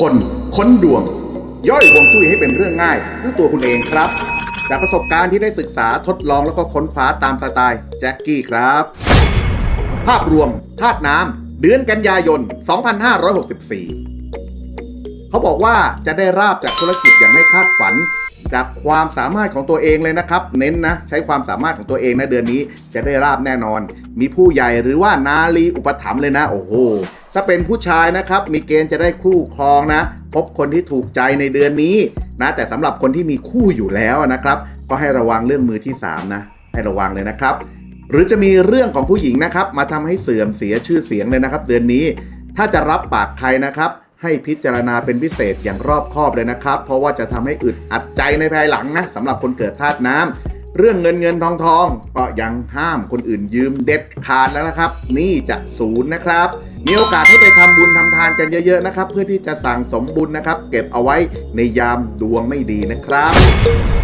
คนค้นดวง ย่อยฮวงจุ้ยให้เป็นเรื่องง่ายด้วยตัวคุณเองครับ จากประสบการณ์ที่ได้ศึกษาทดลองแล้วก็ค้นคว้าตามสไตล์แจ็คกี้ครับ ภาพรวมธาตุน้ำเดือนกันยายน 2564 เขาบอกว่าจะได้ราบจากธุรกิจอย่างไม่คาดฝัน จากความสามารถของตัวเองเลยนะครับ เน้นนะ ใช้ความสามารถของตัวเองนะเดือนนี้จะได้ราบแน่นอน มีผู้ใหญ่หรือว่านาลีอุปถัมภ์เลยนะ โอ้โหถ้าเป็นผู้ชายนะครับ มีเกณฑ์จะได้คู่ครองนะ พบคนที่ถูกใจในเดือนนี้นะ แต่สำหรับคนที่มีคู่อยู่แล้วนะครับ ก็ให้ระวังเรื่องมือที่สามนะ ให้ระวังเลยนะครับ หรือจะมีเรื่องของผู้หญิงนะครับ มาทำให้เสื่อมเสียชื่อเสียงเลยนะครับ เดือนนี้ถ้าจะรับปากใครนะครับ ให้พิจารณาเป็นพิเศษอย่างรอบคอบเลยนะครับ เพราะว่าจะทำให้อึดอัดใจในภายหลังนะสำหรับคนเกิดธาตุน้ำเรื่องเงินเงินทองทองก็ยังห้ามคนอื่นยืมเด็ดขาดแล้วนะครับ นี่จะศูนย์นะครับมีโอกาสให้ไปทำบุญทำทานกันเยอะๆนะครับ เพื่อที่จะสั่งสมบุญนะครับ เก็บเอาไว้ในยามดวงไม่ดีนะครับ